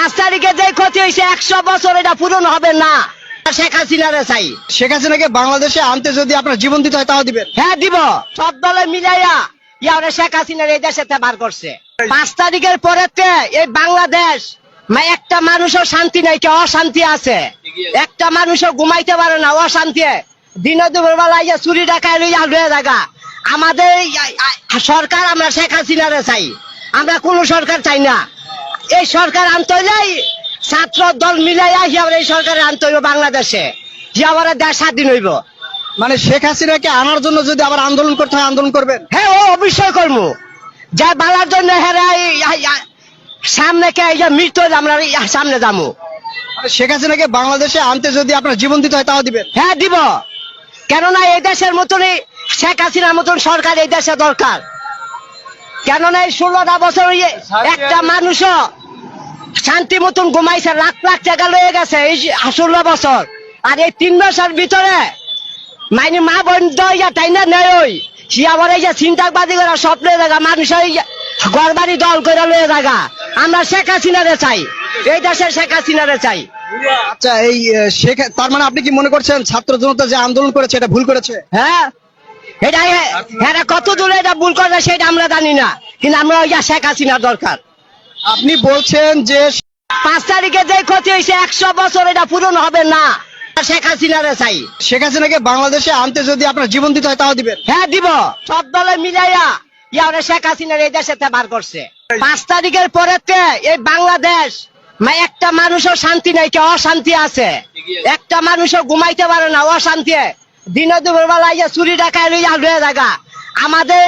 পাঁচ তারিখে যে ক্ষতি হয়েছে একশো বছর এটা পূরণ হবে না। শেখ হাসিনারে চাই। শেখ হাসিনাকে বাংলাদেশে আনতে যদি আপনার জীবন দিতে হয় তাও দিবেন। হ্যাঁ দিব। সব দলে মিলাইয়া ইয়ারে শেখ হাসিনার এই দেশে বার করছে। পাঁচ তারিখের পরেতে এই বাংলাদেশ একটা মানুষও শান্তি নাই কে অশান্তি আছে। একটা মানুষও ঘুমাইতে পারে না অশান্তি। দিনে দুপুর বেলা চুরি ডাকায় লয়ে জায়গা আমাদের সরকার আমরা শেখ হাসিনারে চাই। আমরা কোন সরকার চাই না। এই সরকার আনতে ছাত্র দল মিলাইয়া হিয়াবার এই সরকারে আনতে হইব বাংলাদেশে। হিয়াবারে দেশ স্বাধীন হইব। মানে শেখ হাসিনাকে আনার জন্য যদি আবার আন্দোলন করতে হয় আন্দোলন করবেন? হ্যাঁ ও অবশ্যই করব। যা বালার জন্য সামনে কে মৃত্যু আমরা সামনে যাব। মানে শেখ হাসিনাকে বাংলাদেশে আনতে যদি আপনার জীবন দিতে হয় তাও দিবেন? হ্যাঁ দিব। কেননা এই দেশের মতনই শেখ হাসিনার মতন সরকার এই দেশে দরকার। কেননা এই ষোলোটা বছর একটা মানুষও শান্তি মতন ঘুমাইছে লাখ লাখ টাকা লয়ে গেছে এই ষোলো বছর। আর এই তিন বছর ভিতরে মানে মা বোন দইয়া তাই না নেই ওই। সে আবার এই যে চিন্তাবাদী করে স্বপ্নে দেখা মানুষের ঘর বাড়ি দল করে লয়ে জায়গা আমরা শেখ হাসিনারে চাই এই দেশের শেখ হাসিনারে চাই। আচ্ছা এই শেখ তার মানে আপনি কি মনে করছেন ছাত্র জনতা যে আন্দোলন করেছে এটা ভুল করেছে? হ্যাঁ এটা এটা কত দূরে এটা ভুল করে সেটা আমরা জানি না। কিন্তু আমরা ওই যে শেখ হাসিনার দরকার। আপনি বলছেন যে পাঁচ তারিখে যে ক্ষতি হয়েছে একশো বছর এটা পূরণ হবে না। শেখ হাসিনারে চাই। শেখ হাসিনাকে বাংলাদেশে আনতে যদি আপনার জীবন দিতে হয় তাও দিবেন। হ্যাঁ দিব। সব দলে মিলাইয়া ইয়ারে শেখ হাসিনার এই দেশে বার করছে। পাঁচ তারিখের পরেতে এই বাংলাদেশ একটা মানুষও শান্তি নাই কে অশান্তি আছে। একটা মানুষও ঘুমাইতে পারে না অশান্তি। দিনে দুপুর বেলা ইয়া চুরি ডাকায় লইয়া জায়গা আমাদের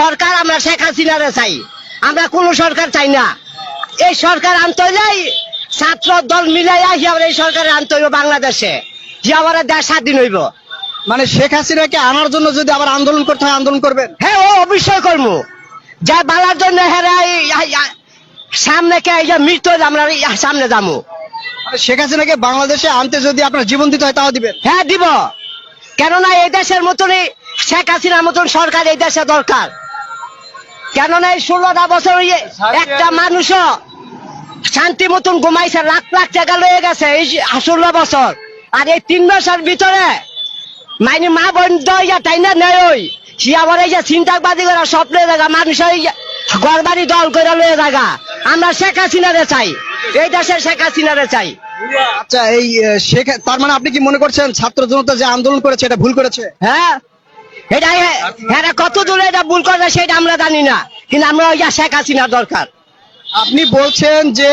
সরকার আমরা শেখ হাসিনারে চাই। আমরা কোন সরকার চাই না। এই সরকার আনতে হইলেই ছাত্র দল মিলাইয়া হিয়াবার এই সরকারে আনতে হইব বাংলাদেশে। হিয়াবারে দেশ স্বাধীন হইব। মানে শেখ হাসিনাকে আনার জন্য যদি আবার আন্দোলন করতে হয় আন্দোলন করবেন? হ্যাঁ ও অবশ্যই করব। যা বালার জন্য সামনে কে এই যে মৃত্যু আমরা সামনে যাব। মানে শেখ হাসিনাকে বাংলাদেশে আনতে যদি আপনার জীবন দিতে হয় তাও দিবেন? হ্যাঁ দিব। কেননা এই দেশের মতনই শেখ হাসিনার মতন সরকার এই দেশে দরকার। কেননা এই ষোলোটা বছর ইয়ে একটা মানুষও শান্তি মতন ঘুমাইছে লাখ লাখ টাকা লয়ে গেছে এই ষোলো বছর। আর এই তিন বছর ভিতরে মানে মা বোন দইয়া তাই না নেই ওই। সে আবার এই যে চিন্তাবাদী করে স্বপ্নে দেখা মানুষের ঘর বাড়ি দল করে লয়ে জায়গা। আমরা শেখ হাসিনারে চাই এই দেশের শেখ হাসিনারে চাই। আচ্ছা এই শেখ তার মানে আপনি কি মনে করছেন ছাত্র জনতা যে আন্দোলন করেছে এটা ভুল করেছে? হ্যাঁ এটা এটা কত দূরে এটা ভুল করে সেটা আমরা জানি না। কিন্তু আমরা ওই যে শেখ হাসিনার দরকার। আপনি বলছেন যে